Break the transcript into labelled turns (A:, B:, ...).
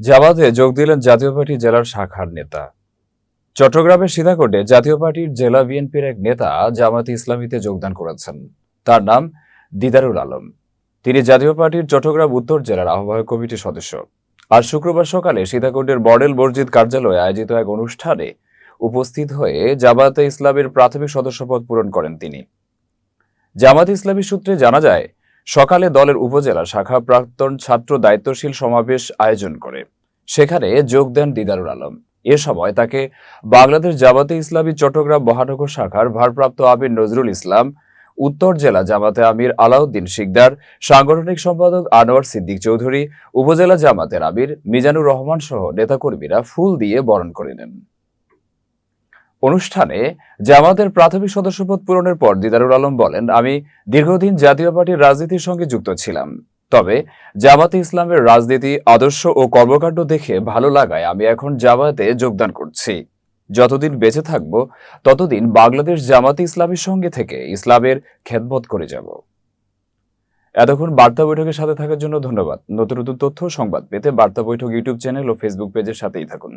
A: জামাতে যোগ দিলেন জাতীয় পার্টি জেলার শাখার নেতা। চট্টগ্রামের সীতাকোটে জাতীয় পার্টির জেলা বিএনপির এক নেতা জামাতে ইসলামীতে যোগদান করেছেন। তার নাম দিদারুল আলম। তিনি জাতীয় পার্টির চট্টগ্রাম উত্তর জেলার আহ্বায়ক কমিটির সদস্য। আজ শুক্রবার সকালে সীতাকোটের মডেল মসজিদ কার্যালয়ে আয়োজিত এক অনুষ্ঠানে উপস্থিত হয়ে জামাতে ইসলামের প্রাথমিক সদস্যপদ পূরণ করেন তিনি। জামাত ইসলামী সূত্রে জানা যায় সকালে দলের উপজেলা শাখা প্রাক্তন ছাত্র দায়িত্বশীল সমাবেশ আয়োজন করে। সেখানে যোগ দেন দিদারুল আলম। এ সময় তাকে বাংলাদেশ জামাতে ইসলামী চট্টগ্রাম মহানগর শাখার ভারপ্রাপ্ত আমির নজরুল ইসলাম, উত্তর জেলা জামাতে আমির আলাউদ্দিন শিকদার, সাংগঠনিক সম্পাদক আনোয়ার সিদ্দিক চৌধুরী, উপজেলা জামাতের আমির মিজানুর রহমান সহ নেতাকর্মীরা ফুল দিয়ে বরণ করে নেন। অনুষ্ঠানে জামাতের প্রাথমিক সদস্যপদ পূরণের পর দিদারুল আলম বলেন, আমি দীর্ঘদিন জাতীয় পার্টির রাজনীতির সঙ্গে যুক্ত ছিলাম। তবে জামাতে ইসলামের রাজনীতি, আদর্শ ও কর্মকাণ্ড দেখে ভালো লাগায় আমি এখন জামাতে যোগদান করছি। যতদিন বেঁচে থাকব, ততদিন বাংলাদেশ জামাতে ইসলামের সঙ্গে থেকে ইসলামের খেদমত করে যাব। এতক্ষণ বার্তা বৈঠকের সাথে থাকার জন্য ধন্যবাদ। নতুন নতুন তথ্য সংবাদ পেতে বার্তা বৈঠক ইউটিউব চ্যানেল ও ফেসবুক পেজের সাথেই থাকুন।